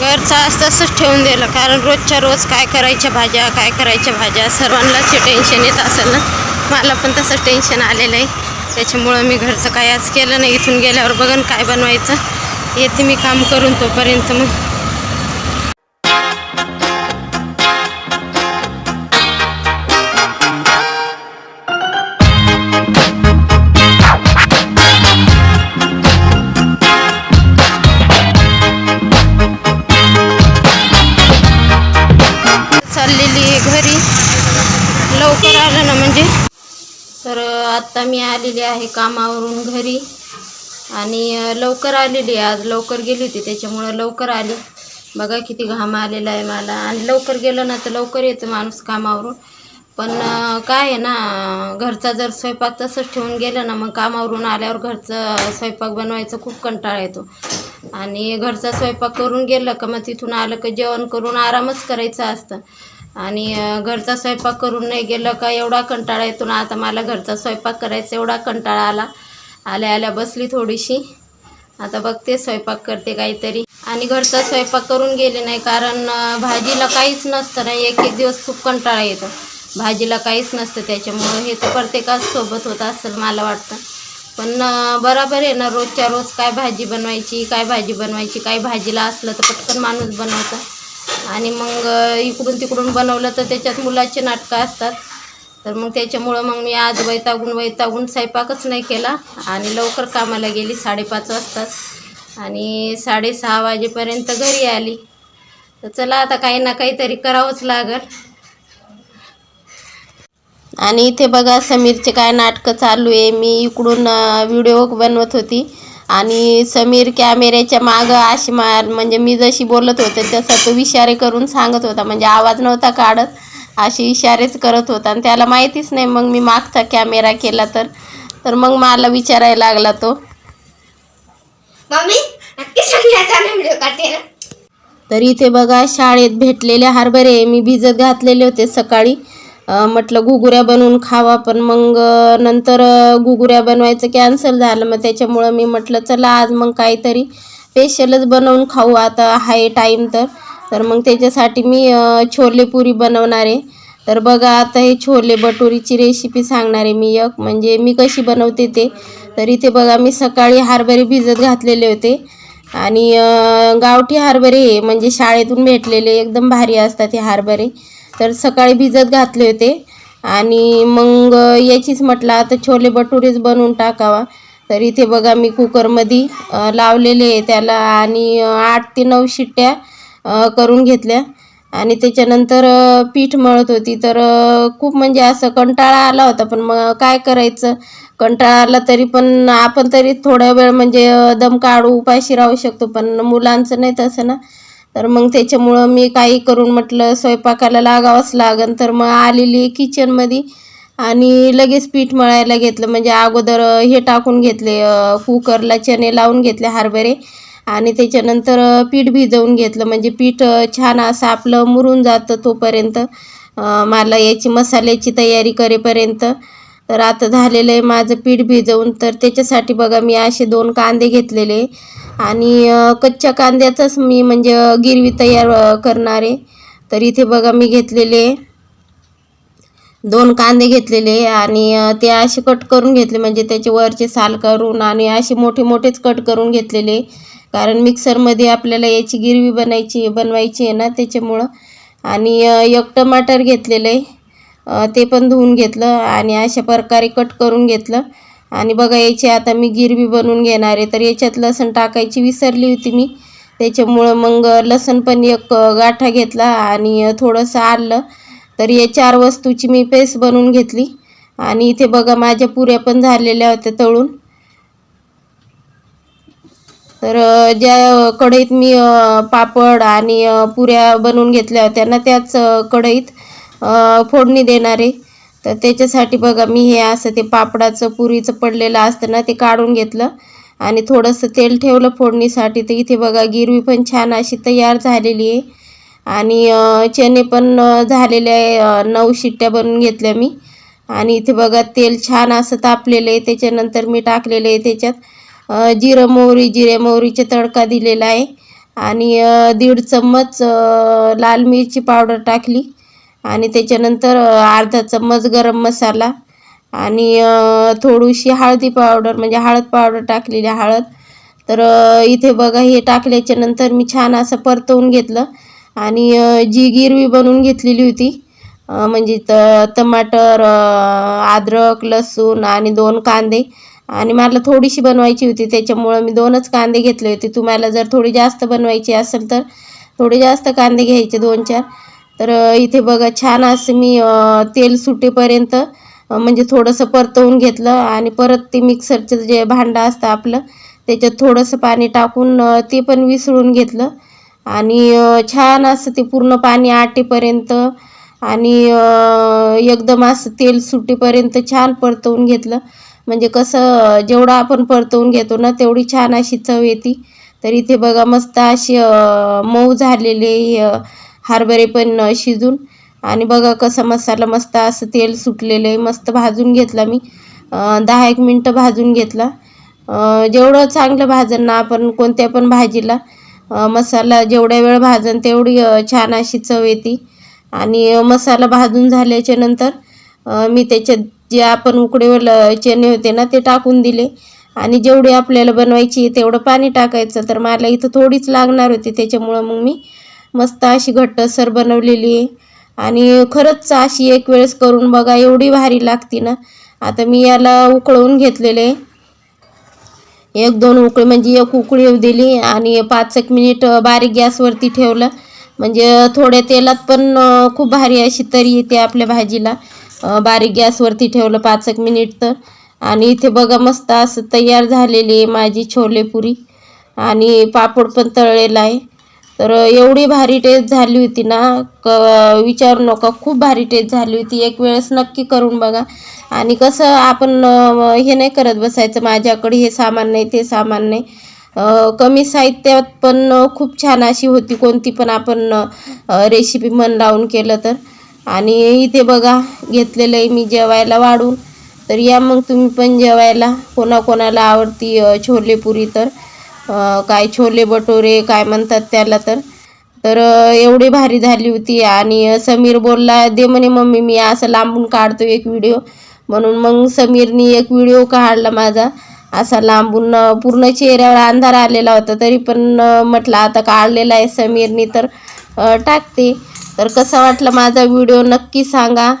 घरचं आज तसंच ठेवून दिलं. कारण रोजच्या रोज काय करायच्या भाज्या काय करायच्या भाज्या सर्वांनाच टेन्शन येत असेल ना? मला पण तसं टेन्शन आलेलं आहे. त्याच्यामुळं मी घरचं काय आज केलं नाही. इथून गेल्यावर बघन काय बनवायचं. येते मी काम करून तोपर्यंत मग. घरी लवकर आलं ना म्हणजे. तर आत्ता मी आलेली आहे कामावरून घरी. आणि लवकर आलेली आहे. आज लवकर गेली होती त्याच्यामुळं लवकर आली. बघा किती घाम आलेला आहे मला. आणि लवकर गेलं ना तर लवकर येतं माणूस कामावरून. पण काय आहे ना घरचा जर स्वयंपाक तसंच ठेवून गेलं ना मग कामावरून आल्यावर घरचं स्वयंपाक बनवायचा खूप कंटाळा येतो. आणि घरचा स्वयंपाक करून गेलं का मग तिथून आलं का जेवण करून आरामच करायचा असतं. आणि घरचा स्वयंपाक करून नाही गेलं का एवढा कंटाळा येतो ना. आता मला घरचा स्वयंपाक करायचा एवढा कंटाळा आला. आल्या आल्या बसली थोडीशी. आता बघते स्वयंपाक करते काहीतरी. आणि घरचा स्वयंपाक करून गेले नाही कारण भाजीला काहीच नसतं ना. एक एक दिवस खूप कंटाळा येतो. भाजीला काहीच नसतं त्याच्यामुळं हे तर प्रत्येकाच सोबत होत असेल मला वाटतं. पण बराबर आहे ना रोजच्या रोज काय भाजी बनवायची काय भाजी बनवायची काय भाजीला असलं तर पटकन माणूस बनवतं. आणि मग इकडून तिकडून बनवलं तर त्याच्यात मुलाचे नाटकं असतात. तर मग त्याच्यामुळं मग मी आज वैतागून वैतागून स्वयंपाकच नाही केला. आणि लवकर कामाला गेली साडेपाच वाजताच आणि साडेसहा वाजेपर्यंत घरी आली. तर चला आता काही ना काहीतरी करावंच लागल. आणि इथे बघा समीरचे काय नाटकं चालू आहे. मी इकडून व्हिडिओ बनवत होती. आणि समीर कॅमेऱ्याच्या मागं अशी मा म्हणजे मी जशी बोलत होते तसा तो इशारे करून सांगत होता. म्हणजे आवाज नव्हता काढत असे इशारेच करत होता. आणि त्याला माहितीच नाही मग मी मागचा कॅमेरा केला तर. तर मग मला विचारायला लागला तो. तर इथे बघा शाळेत भेटलेले हरभरे मी भिजत घातलेले होते सकाळी. म्हटलं घुगुऱ्या बनवून खावा पण मग नंतर अं, घुगुऱ्या बनवायचं कॅन्सल झालं. मग त्याच्यामुळं मी म्हटलं चला आज मग काहीतरी स्पेशलच बनवून खाऊ आता आहे टाईम तर. तर मग त्याच्यासाठी मी छोलेपुरी छोले पुरी बनवणार आहे. तर बघा आता हे छोले भटुरीची रेसिपी सांगणार आहे मी एक. म्हणजे मी कशी बनवते ते. तर इथे बघा मी सकाळी हरभरे भिजत घातलेले होते. आणि गावठी हरभरे हे म्हणजे शाळेतून भेटलेले एकदम भारी असतात हे हरभरे. तर सकाळी भिजत घातले होते. आणि मग याचीच म्हटलं आता छोले भटुरेच बनवून टाकावा. तर इथे बघा मी कुकरमध्ये लावलेले आहे त्याला आणि आठ ते नऊ शिट्ट्या करून घेतल्या. आणि त्याच्यानंतर पीठ मळत होती. तर खूप म्हणजे असं कंटाळा आला होता पण मग काय करायचं? कंटाळा आला तरी पण आपण तरी थोडा वेळ म्हणजे दम काढू उपाशी राहू शकतो पण मुलांचं नाही तसं ना. तर मग त्याच्यामुळं मी काही करून म्हटलं स्वयंपाकाला लागावंच लागन. तर मग आलेली किचनमध्ये आणि लगेच पीठ मळायला घेतलं. म्हणजे अगोदर हे टाकून घेतले कुकरला चणे लावून घेतले हरभरे आणि त्याच्यानंतर पीठ भिजवून घेतलं. म्हणजे पीठ छान असं आपलं मुरून जातं तोपर्यंत. मला याची मसाल्याची तयारी करेपर्यंत. तर आता झालेलं आहे माझं पीठ भिजवून. तर त्याच्यासाठी बघा मी असे दोन कांदे घेतलेले. आणि कच्च्या कांद्याचाच मी म्हणजे गिरवी तयार करणार आहे. तर इथे बघा मी घेतलेले दोन कांदे घेतलेले आणि ते असे कट करून घेतले. म्हणजे त्याचे वरचे साल करून आणि असे मोठे मोठेच कट करून घेतलेले. कारण मिक्सरमध्ये आपल्याला याची गिरवी बनायची बनवायची आहे ना त्याच्यामुळं. आणि एक टमाटर घेतलेलं आहे ते पण धुवून घेतलं आणि अशा प्रकारे कट करून घेतलं. आणि बघा याची आता मी गिरवी बनवून घेणार आहे. तर याच्यात लसण टाकायची विसरली होती मी. त्याच्यामुळं मग लसण पण एक गाठा घेतला आणि थोडंसं आलं. तर या चार वस्तूची मी पेस्ट बनवून घेतली. आणि इथे बघा माझ्या पुऱ्या पण झालेल्या होत्या तळून. तर ज्या कढईत मी पापड आणि पुऱ्या बनवून घेतल्या होत्या ना त्याच कढईत फोडणी देणार आहे. तर त्याच्यासाठी बघा मी हे असं ते पापडाचं पुरीचं पडलेलं असतं ना ते काढून घेतलं. आणि थोडंसं तेल ठेवलं फोडणीसाठी. तर इथे बघा गिरवी पण छान अशी तयार झालेली आहे. आणि चणे पण झालेले आहे. नऊ शिट्ट्या बनवून घेतल्या मी. आणि इथे बघा तेल छान असं तापलेलं आहे. त्याच्यानंतर मी टाकलेलं आहे त्याच्यात जिरं मोहरी. जिरे मोहरीचे तडका दिलेला आहे. आणि दीड चम्मच लाल मिरची पावडर टाकली. आणि त्याच्यानंतर अर्धा चम्मच गरम मसाला आणि थोडीशी हळदी पावडर म्हणजे हळद पावडर टाकलेली हळद. तर इथे बघा हे टाकल्याच्या नंतर मी छान असं परतवून घेतलं आणि जी गिरवी बनवून घेतलेली होती म्हणजे त टमाटर अद्रक लसूण आणि दोन कांदे. आणि मला थोडीशी बनवायची होती त्याच्यामुळं मी दोनच कांदे घेतले होते. तुम्हाला जर थोडी जास्त बनवायची असेल तर थोडे जास्त कांदे घ्यायचे दोन चार. तर इथे बघा छान असं मी तेल सुटेपर्यंत म्हणजे थोडंसं परतवून घेतलं आणि परत ते मिक्सरचं जे भांडं असतं आपलं त्याच्यात थोडंसं पाणी टाकून ते पण विसळून घेतलं. आणि छान असं ते पूर्ण पाणी आटेपर्यंत आणि एकदम असं तेल सुटेपर्यंत छान परतवून घेतलं. म्हणजे कसं जेवढं आपण परतवून घेतो ना तेवढी छान अशी चव येते. तर इथे बघा मस्त अशी मऊ झालेले हरभरे पण शिजून. आणि बघा कसं मसाला मस्त असं तेल सुटलेलं आहे. मस्त भाजून घेतला मी. दहा एक मिनटं भाजून घेतला. जेवढं चांगलं भाजन ना आपण कोणत्या पण भाजीला मसाला जेवढ्या वेळ भाजन तेवढी छान अशी चव येते. आणि मसाला भाजून झाल्याच्यानंतर मी त्याच्यात जे आपण उकडेवर चणे होते ना ते टाकून दिले. आणि जेवढी आपल्याला बनवायची तेवढं पाणी टाकायचं. तर मला इथं थोडीच लागणार होती. त्याच्यामुळं मग मी मस्त अशी घट्टसर बनवलेली आहे. आणि खरंच अशी एक वेळेस करून बघा एवढी भारी लागती ना. आता मी याला उकळवून घेतलेले. एक दोन उकळी म्हणजे एक उकळी दिली आणि पाच एक मिनिट बारीक गॅसवरती ठेवलं. म्हणजे थोड्या तेलात पण खूप भारी अशी तरी येते आपल्या भाजीला. बारीक गॅसवरती ठेवलं पाच एक मिनिट तर. आणि इथे बघा मस्त असं तयार झालेली आहे माझी छोलेपुरी. आणि पापड पण तळलेला आहे. तर एवढी भारी टेस्ट झाली होती ना क विचारू नका खूप भारी टेस्ट झाली होती. एक वेळेस नक्की करून बघा. आणि कसं आपण हे नाही करत बसायचं माझ्याकडे हे सामान नाही ते सामान नाही. कमी साहित्यात पण खूप छान अशी होती कोणती पण आपण रेसिपी मन लावून केलं तर. आणि इथे बघा घेतलेलं आहे मी जेवायला वाढून. तर या मग तुम्ही पण जेवायला कोणाकोणाला आवडती छोले पुरी तर. काय छोले भटुरे काय म्हणतात त्याला तर. तर एवढी भारी झाली होती आणि समीर बोलला दे म्हणे मम्मी मी असं लांबून काढतो एक व्हिडिओ. म्हणून मग समीरनी एक व्हिडिओ काढला माझा. असा लांबून पूर्ण चेहऱ्यावर अंधार आलेला होता. तरी पण म्हटलं आता काढलेला आहे समीरनी तर टाकते. तर कसा वाटला माझा व्हिडिओ नक्की सांगा.